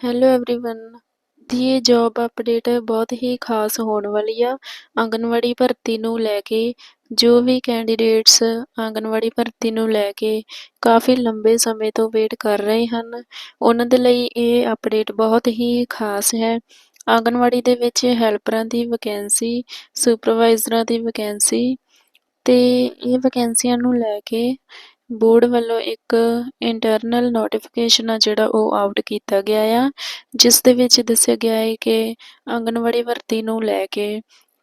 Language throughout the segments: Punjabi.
ਹੈਲੋ ਐਵਰੀਵਨ ਦੀ ਇਹ ਜੌਬ ਅਪਡੇਟ ਬਹੁਤ ਹੀ ਖਾਸ ਹੋਣ ਵਾਲੀ ਆ। ਆਂਗਨਵਾੜੀ ਭਰਤੀ ਨੂੰ ਲੈ ਕੇ ਜੋ ਵੀ ਕੈਂਡੀਡੇਟਸ ਆਂਗਨਵਾੜੀ ਭਰਤੀ ਨੂੰ ਲੈ ਕੇ ਕਾਫੀ ਲੰਬੇ ਸਮੇਂ ਤੋਂ ਵੇਟ ਕਰ ਰਹੇ ਹਨ। ਉਹਨਾਂ ਦੇ ਲਈ ਇਹ ਅਪਡੇਟ ਬਹੁਤ ਹੀ ਖਾਸ ਹੈ। ਆਂਗਨਵਾੜੀ ਦੇ ਵਿੱਚ ਹੈਲਪਰਾਂ ਦੀ ਵੈਕੈਂਸੀ ਸੁਪਰਵਾਈਜ਼ਰਾਂ ਦੀ ਵੈਕੈਂਸੀ ਤੇ ਇਹ ਵੈਕੈਂਸੀਆਂ ਨੂੰ ਲੈ ਕੇ ਬੋਰਡ ਵੱਲੋਂ ਇੱਕ ਇੰਟਰਨਲ ਨੋਟੀਫਿਕੇਸ਼ਨ ਆ ਜਿਹੜਾ ਉਹ ਆਊਟ ਕੀਤਾ ਗਿਆ ਆ, ਜਿਸ ਦੇ ਵਿੱਚ ਦੱਸਿਆ ਗਿਆ ਹੈ ਕਿ ਆਂਗਨਵਾੜੀ ਭਰਤੀ ਨੂੰ ਲੈ ਕੇ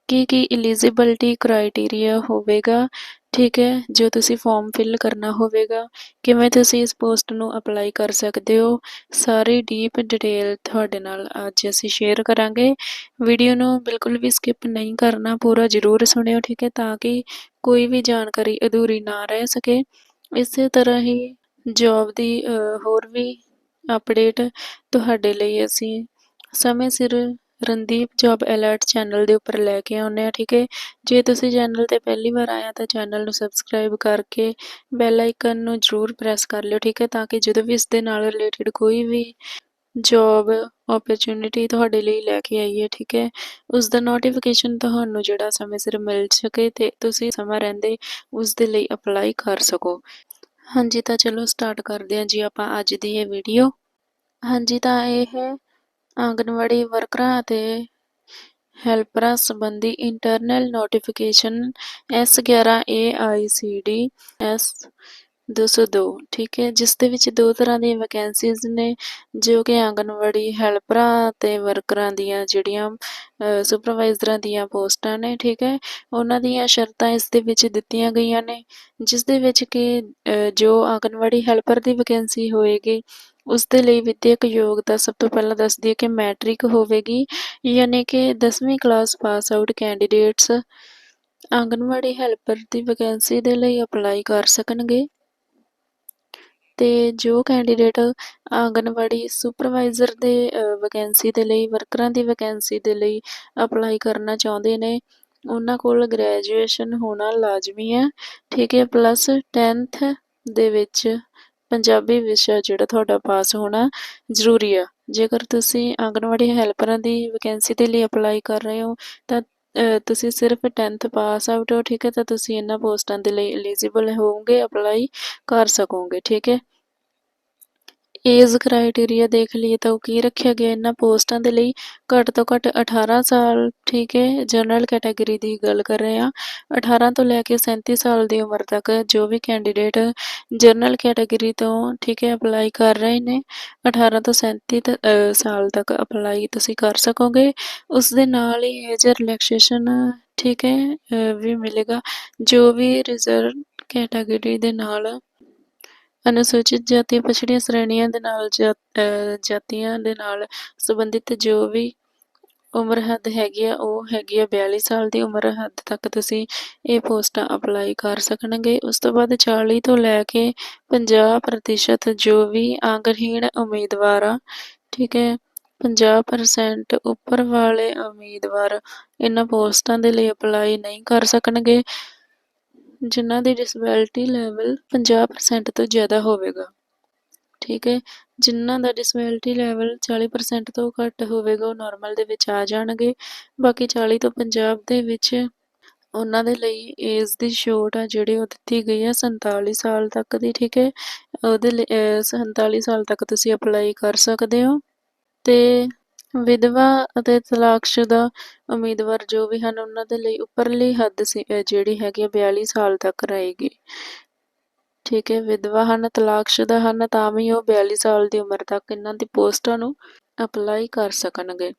ਕੀ ਕੀ ਐਲੀਜੀਬਿਲਟੀ ਕ੍ਰਾਈਟੇਰੀਆ ਹੋਵੇਗਾ, ਠੀਕ ਹੈ, ਜੋ ਤੁਸੀਂ ਫਾਰਮ ਫਿਲ ਕਰਨਾ ਹੋਵੇਗਾ, ਕਿਵੇਂ ਤੁਸੀਂ ਇਸ ਪੋਸਟ ਨੂੰ ਅਪਲਾਈ ਕਰ ਸਕਦੇ ਹੋ, ਸਾਰੀ ਡੀਪ ਡਿਟੇਲ ਤੁਹਾਡੇ ਨਾਲ ਅੱਜ ਅਸੀਂ ਸ਼ੇਅਰ ਕਰਾਂਗੇ। ਵੀਡੀਓ ਨੂੰ ਬਿਲਕੁਲ ਵੀ ਸਕਿਪ ਨਹੀਂ ਕਰਨਾ, ਪੂਰਾ ਜ਼ਰੂਰ ਸੁਣਿਓ, ਠੀਕ ਹੈ, ਤਾਂ ਕਿ ਕੋਈ ਵੀ ਜਾਣਕਾਰੀ ਅਧੂਰੀ ਨਾ ਰਹਿ ਸਕੇ। ਇਸੇ ਤਰ੍ਹਾਂ ਹੀ ਜੋਬ ਦੀ ਹੋਰ ਵੀ ਅਪਡੇਟ ਤੁਹਾਡੇ ਲਈ ਅਸੀਂ ਸਮੇਂ ਸਿਰ ਰਣਦੀਪ ਜੌਬ ਅਲਰਟ ਚੈਨਲ ਦੇ ਉੱਪਰ ਲੈ ਕੇ ਆਉਂਦੇ ਆ ਠੀਕ ਹੈ? ਜੇ ਤੁਸੀਂ ਚੈਨਲ ਤੇ ਪਹਿਲੀ ਵਾਰ ਆਇਆ ਤਾਂ ਚੈਨਲ ਨੂੰ ਸਬਸਕ੍ਰਾਈਬ ਕਰਕੇ ਬੈਲ ਆਈਕਨ ਨੂੰ ਜ਼ਰੂਰ ਪ੍ਰੈਸ ਕਰ ਲਿਓ, ਠੀਕ ਹੈ? ਤਾਂ ਕਿ ਜਦੋਂ ਵੀ ਇਸ ਦੇ ਨਾਲ ਰਿਲੇਟਡ ਕੋਈ ਵੀ ਜੋਬ ਓਪਰਚੁਨਿਟੀ ਤੁਹਾਡੇ ਲਈ ਲੈ ਕੇ ਆਈ ਹੈ, ਠੀਕ ਹੈ? ਉਸ ਦਾ ਨੋਟੀਫਿਕੇਸ਼ਨ ਤੁਹਾਨੂੰ ਜਿਹੜਾ ਸਮੇਂ ਸਿਰ ਮਿਲ ਸਕੇ ਤੇ ਤੁਸੀਂ ਸਮਾਂ ਰਹਿੰਦੇ ਉਸ ਦੇ ਲਈ ਅਪਲਾਈ ਕਰ ਸਕੋ। ਹਾਂਜੀ, ਤਾਂ ਚਲੋ ਸਟਾਰਟ ਕਰਦੇ ਹਾਂ ਜੀ ਆਪਾਂ ਅੱਜ ਦੀ ਇਹ ਵੀਡੀਓ ਹਾਂਜੀ, ਤਾਂ ਇਹ ਹੈ ਆਂਗਨਵਾੜੀ ਵਰਕਰਾਂ ਅਤੇ ਹੈਲਪਰਾਂ ਸੰਬੰਧੀ internal notification S11 AICD S 202 ਠੀਕ ਹੈ। ਜਿਸ ਦੇ ਵਿੱਚ ਦੋ ਤਰ੍ਹਾਂ ਦੀਆਂ ਵੈਕੈਂਸੀਜ਼ ਨੇ, ਜੋ ਕਿ ਆਂਗਨਵਾੜੀ ਹੈਲਪਰਾਂ ਤੇ ਵਰਕਰਾਂ ਦੀਆਂ ਜਿਹੜੀਆਂ ਸੁਪਰਵਾਈਜ਼ਰਾਂ ਦੀਆਂ ਪੋਸਟਾਂ ਨੇ, ਠੀਕ ਹੈ। ਉਹਨਾਂ ਦੀਆਂ ਸ਼ਰਤਾਂ ਇਸ ਦੇ ਵਿੱਚ ਦਿੱਤੀਆਂ ਗਈਆਂ ਨੇ, ਜਿਸ ਦੇ ਵਿੱਚ ਕਿ ਜੋ ਆਂਗਨਵਾੜੀ ਹੈਲਪਰ ਦੀ ਵੈਕੈਂਸੀ ਹੋਏਗੀ, ਉਸ ਦੇ ਲਈ ਵਿਦਿਅਕ ਯੋਗਤਾ ਸਭ ਤੋਂ ਪਹਿਲਾਂ ਦੱਸਦੀ ਹੈ ਕਿ ਮੈਟ੍ਰਿਕ ਹੋਵੇਗੀ, ਯਾਨੀ ਕਿ 10ਵੀਂ class pass out candidates anganwadi helper ਦੀ ਵੈਕੈਂਸੀ ਦੇ ਲਈ ਅਪਲਾਈ ਕਰ ਸਕਣਗੇ। ਅਤੇ ਜੋ ਕੈਂਡੀਡੇਟ ਆਂਗਣਵਾੜੀ ਸੁਪਰਵਾਈਜ਼ਰ ਦੇ ਵੈਕੈਂਸੀ ਦੇ ਲਈ ਵਰਕਰਾਂ ਦੀ ਵੈਕੈਂਸੀ ਦੇ ਲਈ ਅਪਲਾਈ ਕਰਨਾ ਚਾਹੁੰਦੇ ਨੇ, ਉਹਨਾਂ ਕੋਲ ਗ੍ਰੈਜੂਏਸ਼ਨ ਹੋਣਾ ਲਾਜ਼ਮੀ ਹੈ। ਠੀਕ ਹੈ ਪਲੱਸ 10th ਦੇ ਵਿੱਚ ਪੰਜਾਬੀ ਵਿਸ਼ਾ ਜਿਹੜਾ ਤੁਹਾਡਾ ਪਾਸ ਹੋਣਾ ਜ਼ਰੂਰੀ ਆ। ਜੇਕਰ ਤੁਸੀਂ ਆਂਗਣਵਾੜੀ ਹੈਲਪਰਾਂ ਦੀ ਵੈਕੈਂਸੀ ਦੇ ਲਈ ਅਪਲਾਈ ਕਰ ਰਹੇ ਹੋ, ਤਾਂ ਤੁਸੀਂ ਸਿਰਫ 10th ਪਾਸ ਆਊਟ ਹੋ, ਠੀਕ ਹੈ, ਤਾਂ ਤੁਸੀਂ ਇਹਨਾਂ ਪੋਸਟਾਂ ਦੇ ਲਈ ਐਲੀਜੀਬਲ ਹੋਵੋਗੇ ਅਪਲਾਈ ਕਰ ਸਕੋਗੇ, ਠੀਕ ਹੈ। ਏਜ ਕ੍ਰਾਈਟੇਰੀਆ ਦੇਖ ਲਈਏ ਤਾਂ ਉਹ ਕੀ ਰੱਖਿਆ ਗਿਆ ਇਹਨਾਂ ਪੋਸਟਾਂ ਦੇ ਲਈ। ਘੱਟ ਤੋਂ ਘੱਟ 18 ਸਾਲ, ਠੀਕ ਹੈ ਜਨਰਲ ਕੈਟਾਗਰੀ ਦੀ ਗੱਲ ਕਰ ਰਹੇ ਆ 18 ਤੋਂ ਲੈ ਕੇ 37 ਸਾਲ ਦੀ ਉਮਰ ਤੱਕ ਜੋ ਵੀ ਕੈਂਡੀਡੇਟ ਜਨਰਲ ਕੈਟਾਗਰੀ ਤੋਂ, ਠੀਕ ਹੈ ਅਪਲਾਈ ਕਰ ਰਹੇ ਨੇ 18 ਤੋਂ 37 ਸਾਲ ਤੱਕ ਅਪਲਾਈ ਤੁਸੀਂ ਕਰ ਸਕੋਗੇ। ਉਸ ਦੇ ਨਾਲ ਹੀ ਏਜ ਰਿਲੈਕਸੇਸ਼ਨ ਠੀਕ ਹੈ ਵੀ ਮਿਲੇਗਾ। ਜੋ ਵੀ ਰਿਜ਼ਰਵ ਕੈਟਾਗਰੀ ਦੇ ਨਾਲ ਅਨੁਸੂਚਿਤ ਜਾਤੀ ਪਛੜੀਆਂ ਸ਼੍ਰੇਣੀਆਂ ਦੇ ਨਾਲ ਜਾਤੀਆਂ ਦੇ ਨਾਲ ਸੰਬੰਧਿਤ ਜੋ ਵੀ ਉਮਰ ਹੱਦ ਹੈਗੀ ਆ, ਉਹ ਹੈਗੀ ਆ 42 ਸਾਲ ਦੀ ਉਮਰ ਹੱਦ ਤੱਕ ਤੁਸੀਂ ਇਹ ਪੋਸਟਾਂ ਅਪਲਾਈ ਕਰ ਸਕਣਗੇ। ਉਸ ਤੋਂ ਬਾਅਦ 40 ਤੋਂ ਲੈ ਕੇ 50% ਜੋ ਵੀ ਆਂਗਨਹੀਣ ਉਮੀਦਵਾਰ ਆ, ਠੀਕ ਹੈ 50% ਉੱਪਰ ਵਾਲੇ ਉਮੀਦਵਾਰ ਇਹਨਾਂ ਪੋਸਟਾਂ ਦੇ ਲਈ ਅਪਲਾਈ ਨਹੀਂ ਕਰ ਸਕਣਗੇ। ਜਿਨ੍ਹਾਂ ਦੀ ਡਿਸਬਿਲਿਟੀ ਲੈਵਲ 50% ਤੋਂ ਜ਼ਿਆਦਾ ਹੋਵੇਗਾ। ਠੀਕ ਹੈ? ਜਿਨ੍ਹਾਂ ਦਾ ਡਿਸਬੈਲਿਟੀ ਲੈਵਲ 40% ਤੋਂ ਘੱਟ ਹੋਵੇਗਾ, ਉਹ ਨਾਰਮਲ ਦੇ ਵਿੱਚ ਆ ਜਾਣਗੇ। ਬਾਕੀ 40 ਤੋਂ 50 ਦੇ ਵਿੱਚ ਉਹਨਾਂ ਦੇ ਲਈ ਏਜ ਦੀ ਛੋਟ ਆ ਜਿਹੜੀ ਉਹ ਦਿੱਤੀ ਗਈ ਆ 47 ਸਾਲ ਤੱਕ ਦੀ, ਠੀਕ ਹੈ? ਉਹਦੇ ਲਈ 47 ਸਾਲ ਤੱਕ ਤੁਸੀਂ ਅਪਲਾਈ ਕਰ ਸਕਦੇ ਹੋ। ਤੇ ਵਿਧਵਾ ਅਤੇ ਤਲਾਕਸ਼ੁਦਾ ਉਮੀਦਵਾਰ ਜੋ ਵੀ ਹਨ, ਉਹਨਾਂ ਦੇ ਲਈ ਉੱਪਰਲੀ ਹੱਦ ਜਿਹੜੀ ਹੈਗੀ ਆ 42 ਸਾਲ ਤੱਕ ਰਹੇਗੀ। ਠੀਕ ਹੈ, ਵਿਧਵਾ ਹਨ ਤਲਾਕਸ਼ੁਦਾ ਹਨ, ਤਾਂ ਵੀ ਉਹ 42 ਸਾਲ ਦੀ ਉਮਰ ਤੱਕ ਇਹਨਾਂ ਦੀ ਪੋਸਟਾਂ ਨੂੰ ਅਪਲਾਈ ਕਰ ਸਕਣਗੇ।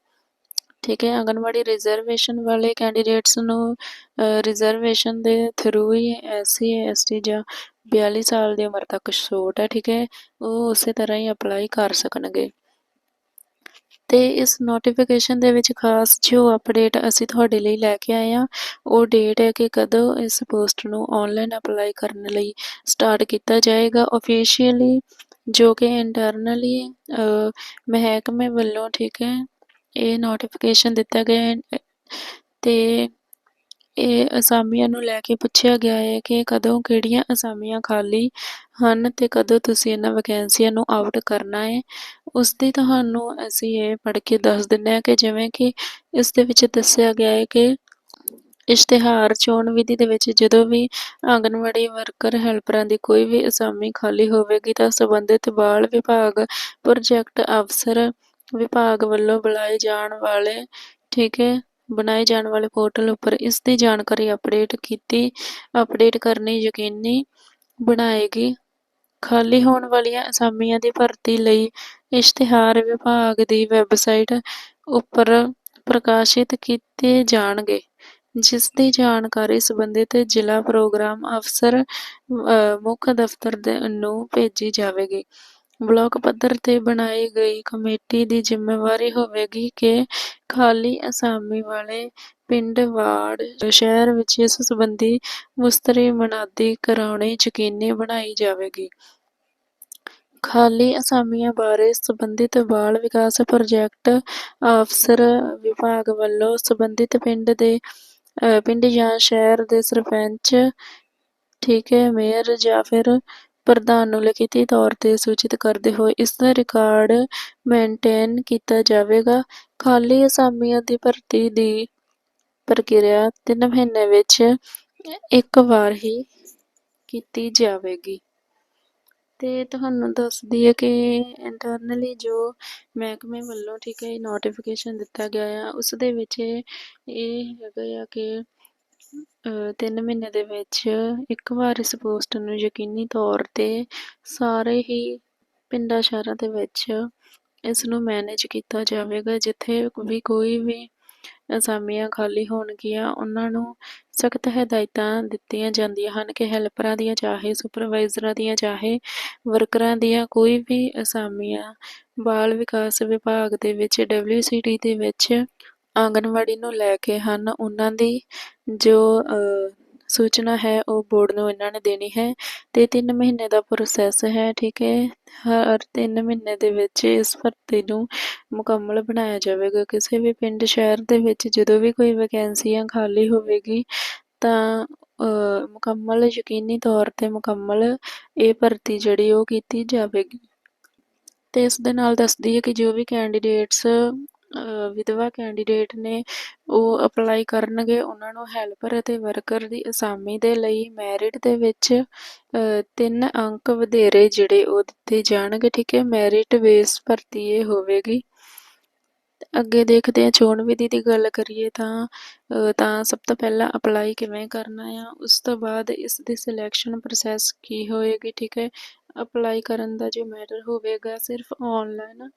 ਠੀਕ ਹੈ, ਆਂਗਨਵਾੜੀ ਰਿਜ਼ਰਵੇਸ਼ਨ ਵਾਲੇ ਕੈਂਡੀਡੇਟਸ ਨੂੰ ਰਿਜ਼ਰਵੇਸ਼ਨ ਦੇ ਥਰੂ ਹੀ ਐਸਸੀ, ਐਸਟੀ ਜਾਂ 42 ਸਾਲ ਦੀ ਉਮਰ ਤੱਕ ਛੋਟ ਹੈ, ਠੀਕ ਹੈ, ਉਹ ਉਸੇ ਤਰ੍ਹਾਂ ਹੀ ਅਪਲਾਈ ਕਰ ਸਕਣਗੇ। ਅਤੇ ਇਸ ਨੋਟੀਫਿਕੇਸ਼ਨ ਦੇ ਵਿੱਚ ਖਾਸ ਜੋ ਅਪਡੇਟ ਅਸੀਂ ਤੁਹਾਡੇ ਲਈ ਲੈ ਕੇ ਆਏ ਹਾਂ, ਉਹ ਡੇਟ ਹੈ ਕਿ ਕਦੋਂ ਇਸ ਪੋਸਟ ਨੂੰ ਆਨਲਾਈਨ ਅਪਲਾਈ ਕਰਨ ਲਈ ਸਟਾਰਟ ਕੀਤਾ ਜਾਏਗਾ। ਅਫੀਸ਼ੀਅਲੀ ਜੋ ਕਿ ਇੰਟਰਨਲੀ ਮਹਿਕਮੇ ਵੱਲੋਂ ਠੀਕ ਹੈ, ਇਹ ਨੋਟੀਫਿਕੇਸ਼ਨ ਦਿੱਤਾ ਗਿਆ ਹੈ, ਤੇ ਇਹ ਅਸਾਮੀਆਂ ਨੂੰ ਲੈ ਕੇ ਪੁੱਛਿਆ ਗਿਆ ਹੈ ਕਿ ਕਦੋਂ ਕਿਹੜੀਆਂ ਅਸਾਮੀਆਂ ਖਾਲੀ ਹਨ ਤੇ ਕਦੋਂ ਤੁਸੀਂ ਇਹਨਾਂ ਵੈਕੈਂਸੀਆਂ ਨੂੰ ਆਊਟ ਕਰਨਾ ਹੈ। ਉਸ ਦੀ ਤੁਹਾਨੂੰ ਅਸੀਂ ਇਹ ਪੜ੍ਹ ਕੇ ਦੱਸ ਦਿੰਦੇ ਹਾਂ ਕਿ ਜਿਵੇਂ ਕਿ ਇਸ ਦੇ ਵਿੱਚ ਦੱਸਿਆ ਗਿਆ ਹੈ ਕਿ ਇਸ਼ਤਿਹਾਰ, ਚੋਣ ਵਿਧੀ ਦੇ ਵਿੱਚ ਜਦੋਂ ਵੀ ਆਂਗਨਵਾੜੀ ਵਰਕਰ, ਹੈਲਪਰਾਂ ਦੀ ਕੋਈ ਵੀ ਅਸਾਮੀ ਖਾਲੀ ਹੋਵੇਗੀ ਤਾਂ ਸੰਬੰਧਿਤ ਬਾਲ ਵਿਭਾਗ, ਪ੍ਰੋਜੈਕਟ ਅਫਸਰ ਵਿਭਾਗ ਵੱਲੋਂ ਬੁਲਾਏ ਜਾਣ ਵਾਲੇ, ਠੀਕ ਹੈ ਬਣਾਏ ਜਾਣ ਵਾਲੇ ਪੋਰਟਲ ਉੱਪਰ ਇਸ ਦੀ ਜਾਣਕਾਰੀ ਅਪਡੇਟ ਕੀਤੀ ਅਪਡੇਟ ਕਰਨੀ ਯਕੀਨੀ ਬਣਾਏਗੀ। ਖਾਲੀ ਹੋਣ ਵਾਲੀਆਂ ਅਸਾਮੀਆਂ ਦੀ ਭਰਤੀ ਲਈ ਇਸ਼ਤਿਹਾਰ ਵਿਭਾਗ ਦੀ ਵੈਬਸਾਈਟ ਉੱਪਰ ਪ੍ਰਕਾਸ਼ਿਤ ਕੀਤੇ ਜਾਣਗੇ ਜਿਸ ਦੀ ਜਾਣਕਾਰੀ ਸੰਬੰਧਿਤ ਜ਼ਿਲ੍ਹਾ ਪ੍ਰੋਗਰਾਮ ਅਫਸਰ ਮੁੱਖ ਦਫ਼ਤਰ ਦੇ ਨੂੰ ਭੇਜੀ ਜਾਵੇਗੀ। ਬਲਾਕ ਪੱਧਰ ਤੇ ਬਣਾਈ ਗਈ ਕਮੇਟੀ ਦੀ ਜ਼ਿੰਮੇਵਾਰੀ ਹੋਵੇਗੀ ਕਿ ਖਾਲੀ ਅਸਾਮੀ ਵਾਲੇ ਪਿੰਡ ਵਾਰਡ ਸ਼ਹਿਰ ਵਿੱਚ ਇਸ ਸੰਬੰਧੀ ਮੁਸਤਰੀ ਮਨਾਦੀ ਕਰਾਉਣੀ ਯਕੀਨੀ ਬਣਾਈ ਜਾਵੇਗੀ। ਖਾਲੀ ਅਸਾਮੀਆਂ ਬਾਰੇ ਸੰਬੰਧਿਤ ਬਾਲ ਵਿਕਾਸ ਪ੍ਰੋਜੈਕਟ ਅਫਸਰ ਵਿਭਾਗ ਵੱਲੋਂ ਸੰਬੰਧਿਤ ਪਿੰਡ ਦੇ ਪਿੰਡ ਜਾਂ ਸ਼ਹਿਰ ਦੇ ਸਰਪੰਚ, ਠੀਕ ਹੈ, ਮੇਅਰ ਜਾਂ ਫਿਰ ਪ੍ਰਧਾਨ ਨੂੰ ਲਿਖਤੀ ਤੌਰ ਤੇ ਸੂਚਿਤ ਕਰਦੇ ਹੋਏ ਇਸ ਰਿਕਾਰਡ ਮੇਨਟੇਨ ਕੀਤਾ ਜਾਵੇਗਾ। ਖਾਲੀ ਅਸਾਮੀਆਂ ਦੀ ਭਰਤੀ ਦੀ ਪ੍ਰਕਿਰਿਆ 3 ਮਹੀਨੇ ਵਿੱਚ ਇੱਕ ਵਾਰ ਹੀ ਕੀਤੀ ਜਾਵੇਗੀ। ਤੇ ਤੁਹਾਨੂੰ ਦੱਸ ਦਈਏ ਕਿ ਇੰਟਰਨਲੀ ਜੋ ਮਹਿਕਮੇ ਵੱਲੋਂ ਠੀਕ ਹੈ ਨੋਟੀਫਿਕੇਸ਼ਨ ਦਿੱਤਾ ਗਿਆ ਆ, ਉਸ ਦੇ ਵਿੱਚ ਇਹ ਹੈਗਾ ਆ ਕਿ ਤਿੰਨ ਮਹੀਨੇ ਦੇ ਵਿੱਚ ਇੱਕ ਵਾਰ ਇਸ ਪੋਸਟ ਨੂੰ ਯਕੀਨੀ ਤੌਰ ਤੇ ਸਾਰੇ ਹੀ ਪਿੰਡਾਂ ਸ਼ਹਿਰਾਂ ਦੇ ਵਿੱਚ ਇਸ ਨੂੰ ਮੈਨੇਜ ਕੀਤਾ ਜਾਵੇਗਾ, ਜਿੱਥੇ ਵੀ ਕੋਈ ਵੀ ਅਸਾਮੀਆਂ ਖਾਲੀ ਹੋਣਗੀਆਂ, ਉਹਨਾਂ ਨੂੰ ਸਖਤ ਹਦਾਇਤਾਂ ਦਿੱਤੀਆਂ ਜਾਂਦੀਆਂ ਹਨ ਕਿ ਹੈਲਪਰਾਂ ਦੀਆਂ ਚਾਹੇ ਸੁਪਰਵਾਈਜ਼ਰਾਂ ਦੀਆਂ ਚਾਹੇ ਵਰਕਰਾਂ ਦੀਆਂ ਕੋਈ ਵੀ ਅਸਾਮੀਆਂ, ਬਾਲ ਵਿਕਾਸ ਵਿਭਾਗ ਦੇ ਵਿੱਚ ਡਬਲਯੂਸੀਡੀ ਦੇ ਵਿੱਚ ਆਂਗਣਵਾੜੀ ਨੂੰ ਲੈ ਕੇ ਹਨ। ਉਹਨਾਂ ਦੀ ਜੋ ਸੂਚਨਾ ਹੈ, ਉਹ ਬੋਰਡ ਨੂੰ ਇਹਨਾਂ ਨੇ ਦੇਣੀ ਹੈ ਤੇ 3 ਮਹੀਨੇ ਦਾ ਪ੍ਰੋਸੈਸ ਹੈ, ਠੀਕ ਹੈ। ਹਰ 3 ਮਹੀਨੇ ਦੇ ਵਿੱਚ ਇਸ ਭਰਤੀ ਨੂੰ ਮੁਕੰਮਲ ਬਣਾਇਆ ਜਾਵੇਗਾ। ਕਿਸੇ ਵੀ ਪਿੰਡ, ਸ਼ਹਿਰ ਦੇ ਵਿੱਚ ਜਦੋਂ ਵੀ ਕੋਈ ਵੈਕੈਂਸੀਆਂ ਖਾਲੀ ਹੋਵੇਗੀ, ਤਾਂ ਮੁਕੰਮਲ ਯਕੀਨੀ ਤੌਰ ਤੇ ਮੁਕੰਮਲ ਇਹ ਭਰਤੀ ਜਿਹੜੀ ਉਹ ਕੀਤੀ ਜਾਵੇਗੀ। ਤੇ ਇਸ ਦੇ ਨਾਲ ਦੱਸਦੀ ਹੈ ਕਿ ਜੋ ਵੀ ਕੈਂਡੀਡੇਟਸ ਵਿਧਵਾ ਕੈਂਡੀਡੇਟ ਨੇ ਉਹ ਅਪਲਾਈ ਕਰਨਗੇ, ਉਹਨਾਂ ਨੂੰ ਹੈਲਪਰ ਅਤੇ ਵਰਕਰ ਦੀ ਅਸਾਮੀ ਦੇ ਲਈ ਮੈਰਿਟ ਦੇ ਵਿੱਚ ਤਿੰਨ ਅੰਕ ਵਧੇਰੇ ਜਿਹੜੇ ਉਹ ਦਿੱਤੇ ਜਾਣਗੇ, ਠੀਕ ਹੈ? ਮੈਰਿਟ ਬੇਸ ਭਰਤੀ ਇਹ ਹੋਵੇਗੀ। ਅੱਗੇ ਦੇਖਦੇ ਹਾਂ, ਚੋਣ ਵਿਧੀ ਦੀ ਗੱਲ ਕਰੀਏ ਤਾਂ ਤਾਂ ਸਭ ਤੋਂ ਪਹਿਲਾਂ ਅਪਲਾਈ ਕਿਵੇਂ ਕਰਨਾ ਆ, ਉਸ ਤੋਂ ਬਾਅਦ ਇਸ ਦੀ ਸਿਲੈਕਸ਼ਨ ਪ੍ਰੋਸੈਸ ਕੀ ਹੋਏਗੀ, ਠੀਕ ਹੈ? ਅਪਲਾਈ ਕਰਨ ਦਾ ਜੋ ਮੈਟਰ ਹੋਵੇਗਾ, ਸਿਰਫ ਆਨਲਾਈਨ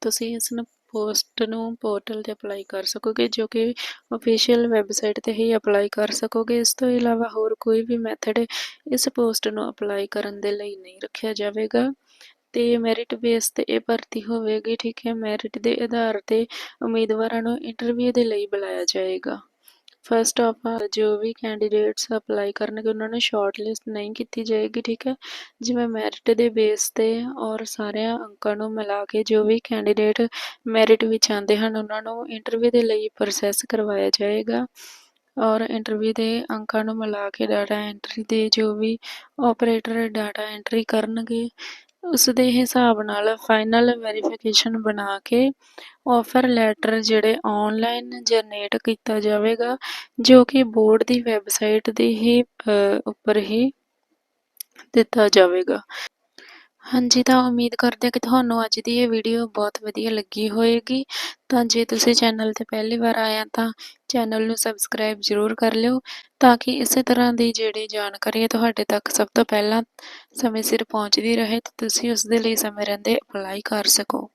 ਤੁਸੀਂ ਇਸ ਨੂੰ ਪੋਸਟ ਨੂੰ ਪੋਰਟਲ ਤੇ ਅਪਲਾਈ ਕਰ ਸਕੋਗੇ, ਜੋ ਕਿ ਅਫੀਸ਼ੀਅਲ ਵੈਬਸਾਈਟ ਤੇ ਹੀ ਅਪਲਾਈ ਕਰ ਸਕੋਗੇ। ਇਸ ਤੋਂ ਇਲਾਵਾ ਹੋਰ ਕੋਈ ਵੀ ਮੈਥਡ ਇਸ ਪੋਸਟ ਨੂੰ ਅਪਲਾਈ ਕਰਨ ਦੇ ਲਈ ਨਹੀਂ ਰੱਖਿਆ ਜਾਵੇਗਾ। ਤੇ ਮੈਰਿਟ ਬੇਸ ਤੇ ਇਹ ਭਰਤੀ ਹੋਵੇਗੀ, ਠੀਕ ਹੈ? ਮੈਰਿਟ ਦੇ ਆਧਾਰ ਤੇ ਉਮੀਦਵਾਰਾਂ ਨੂੰ ਇੰਟਰਵਿਊ ਦੇ ਲਈ ਬੁਲਾਇਆ ਜਾਏਗਾ। ਫਸਟ ਆਫ ਆਲ ਜੋ ਵੀ ਕੈਂਡੀਡੇਟਸ ਅਪਲਾਈ ਕਰਨਗੇ, ਉਹਨਾਂ ਨੂੰ ਸ਼ਾਰਟ ਲਿਸਟ ਨਹੀਂ ਕੀਤੀ ਜਾਏਗੀ, ਠੀਕ ਹੈ? ਜਿਵੇਂ ਮੈਰਿਟ ਦੇ ਬੇਸ ਤੇ ਔਰ ਸਾਰਿਆਂ ਅੰਕਾਂ ਨੂੰ ਮਿਲਾ ਕੇ ਜੋ ਵੀ ਕੈਂਡੀਡੇਟ ਮੈਰਿਟ ਵਿੱਚ ਆਉਂਦੇ ਹਨ, ਉਹਨਾਂ ਨੂੰ ਇੰਟਰਵਿਊ ਦੇ ਲਈ ਪ੍ਰੋਸੈਸ ਕਰਵਾਇਆ ਜਾਏਗਾ। ਔਰ ਇੰਟਰਵਿਊ ਦੇ ਅੰਕਾਂ ਨੂੰ ਮਿਲਾ ਕੇ ਡਾਟਾ ਐਂਟਰੀ ਦੇ ਜੋ ਵੀ ਆਪਰੇਟਰ ਡਾਟਾ ਐਂਟਰੀ ਕਰਨਗੇ ਉਸ ਦੇ ਹਿਸਾਬ ਨਾਲ ਫਾਈਨਲ ਵੈਰੀਫਿਕੇਸ਼ਨ ਬਣਾ ਕੇ ਆਫਰ ਲੈਟਰ ਜਿਹੜੇ ਆਨਲਾਈਨ ਜਨਰੇਟ ਕੀਤਾ ਜਾਵੇਗਾ, ਜੋ ਕਿ ਬੋਰਡ ਦੀ ਵੈਬਸਾਈਟ ਦੇ ਹੀ ਉੱਪਰ ਹੀ ਦਿੱਤਾ ਜਾਵੇਗਾ। ਹਾਂਜੀ, ਤਾਂ ਉਮੀਦ ਕਰਦੇ ਕਿ ਤੁਹਾਨੂੰ ਅੱਜ ਦੀ ਇਹ ਵੀਡੀਓ ਬਹੁਤ ਵਧੀਆ ਲੱਗੀ ਹੋਏਗੀ। ਤਾਂ ਜੇ ਤੁਸੀਂ ਚੈਨਲ ਤੇ ਪਹਿਲੀ ਵਾਰ ਆਏ ਤਾਂ ਚੈਨਲ ਨੂੰ ਸਬਸਕ੍ਰਾਈਬ ਜ਼ਰੂਰ ਕਰ ਲਿਓ, ਤਾਂ ਕਿ ਇਸੇ ਤਰ੍ਹਾਂ ਦੀ ਜਿਹੜੀ ਜਾਣਕਾਰੀ ਹੈ ਤੁਹਾਡੇ ਤੱਕ ਸਭ ਤੋਂ ਪਹਿਲਾਂ ਸਮੇਂ ਸਿਰ ਪਹੁੰਚਦੀ ਰਹੇ, ਤੇ ਤੁਸੀਂ ਉਸ ਦੇ ਲਈ ਸਮੇਂ ਰਹਿੰਦੇ ਅਪਲਾਈ ਕਰ ਸਕੋ।